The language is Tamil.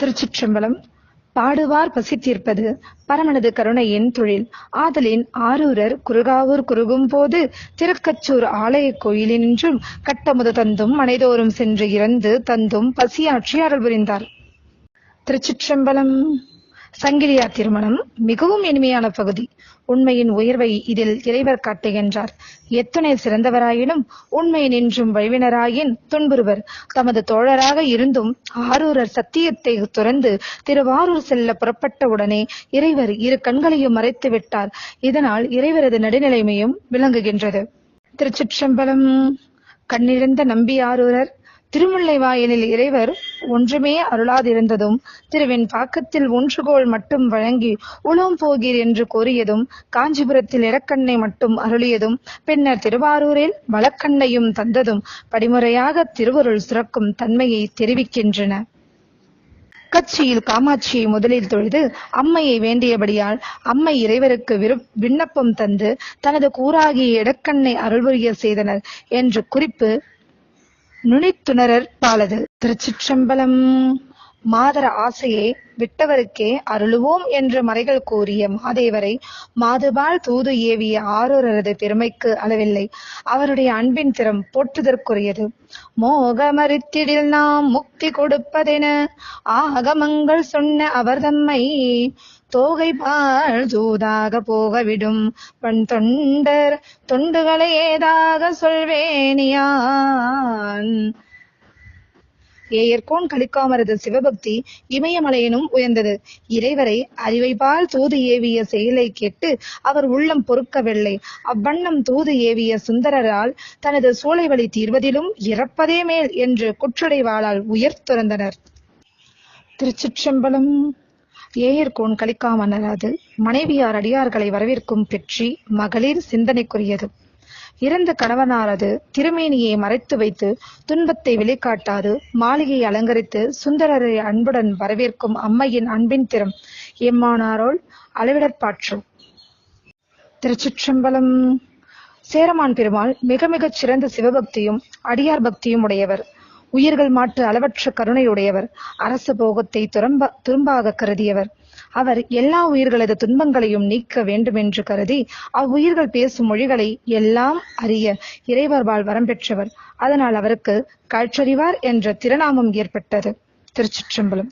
திருச்சிற்றம்பலம். பாடுவார் பசித்தீர்ப்பது பரமனது கருணையின் தொழில். ஆதலின் ஆரூரர் குறுகாவூர் குறுகும் போது திருக்கச்சூர் ஆலய கோயிலினின்றும் கட்டமுது தந்தும் மனைதோறும் சென்று இறந்து தந்தும் பசியாற்றி அருள் புரிந்தார். திருச்சிற்றம்பலம். சங்கிலியா திருமணம் மிகவும் இனிமையான பகுதி. உண்மையின் உயர்வை இதில் இறைவர் காட்டுகின்றார். எத்துணை சிறந்தவராயினும் உண்மை நின்றும் வழிவினராயின் துன்புறுவர். தமது தோழராக இருந்தும் ஆரூரர் சத்தியத்தை துறந்து திருவாரூர் செல்ல புறப்பட்ட உடனே இறைவர் இரு கண்களையும் மறைத்து விட்டார். இதனால் இறைவரது நடுநிலைமையும் விளங்குகின்றது. திருச்சிற்றம்பலம். கண்ணிழந்த நம்பி ஆரூரர் திருமுல்லை வாயிலில் இறைவர் ஒன்றுமே அருளாதிருந்ததும் திருவின் பாக்கத்தில் ஒன்றுகோள் மட்டும் வழங்கி உளம் போகீர் என்று கூறியதும் காஞ்சிபுரத்தில் இறக்கண்ணை மட்டும் அருளியதும் பின்னர் திருவாரூரில் வழக்கண்ணையும் தந்ததும் படிமுறையாக திருவருள் சுரக்கும் தன்மையை தெரிவிக்கின்றன. கட்சியில் காமாட்சியை முதலில் தொழுது அம்மையை வேண்டியபடியால் அம்மை இறைவருக்கு விரு விண்ணப்பம் தந்து தனது கூறாகிய இடக்கண்ணை அருள்புரிய செய்தனர் என்று குறிப்பு நுனித்துணரர் பாலது. திருச்சிற்றம்பலம். மாதர ஆசையை விட்டவருக்கே அருளுவோம் என்று மறைகள் கூறிய மாதேவரை மாதுபால் தூது ஏவிய ஆரூரரது பெருமைக்கு அளவில்லை. அவருடைய அன்பின் திறம் போற்றுதற்குரியது. மோகமறித்திடில் நாம் முக்தி கொடுப்பதென ஆகமங்கள் சொன்ன அவர் தம்மை தோகை பால் தூதாக போகவிடும். பண் தொண்டர் தொண்டுகளை ஏதாக சொல்வேனியான். ஏயர்கோன் கலிக்காமரது சிவபக்தி இமயமலையினும் உயர்ந்தது. இறைவரை அறிவைபால் தூது ஏவிய செயலை கேட்டு அவர் உள்ளம் பொறுக்கவில்லை. அவ்வண்ணம் தூது ஏவிய சுந்தரரால் தனது சூளை வழி தீர்வதிலும் இறப்பதே மேல் என்று குற்றடைவாளால் உயர்த்துறந்தனர் திருச்சிற்றம்பலம் ஏயர்கோன் கலிக்காமன்னரது மனைவியார் அடியார்களை வரவேற்கும் பெற்றி மகளிர் சிந்தனைக்குரியது. இறந்த கணவனாரது திருமேனியை மறைத்து வைத்து துன்பத்தை வெளிக்காட்டாது மாளிகையை அலங்கரித்து சுந்தரரை அன்புடன் வரவேற்கும் அம்மையின் அன்பின் திறம் எம்மானாரோள் அளவிடற்பாற்று திருச்சிற்றம்பலம். சேரமான் பெருமாள் மிக மிகச் சிறந்த சிவபக்தியும் அடியார் பக்தியும் உடையவர். உயிர்கள் மாற்று அளவற்ற கருணையுடையவர் அரச போகத்தை துரம்ப துரும்பாக கருதியவர். அவர் எல்லா உயிர்களது துன்பங்களையும் நீக்க வேண்டுமென்று கருதி அவ்வுயிர்கள் பேசும் மொழிகளை எல்லாம் அறிய இறைவர்பால் வரம் பெற்றவர். அதனால் அவருக்கு காற்றறிவார் என்ற திருநாமம் ஏற்பட்டது. திருச்சிற்றம்பலம்.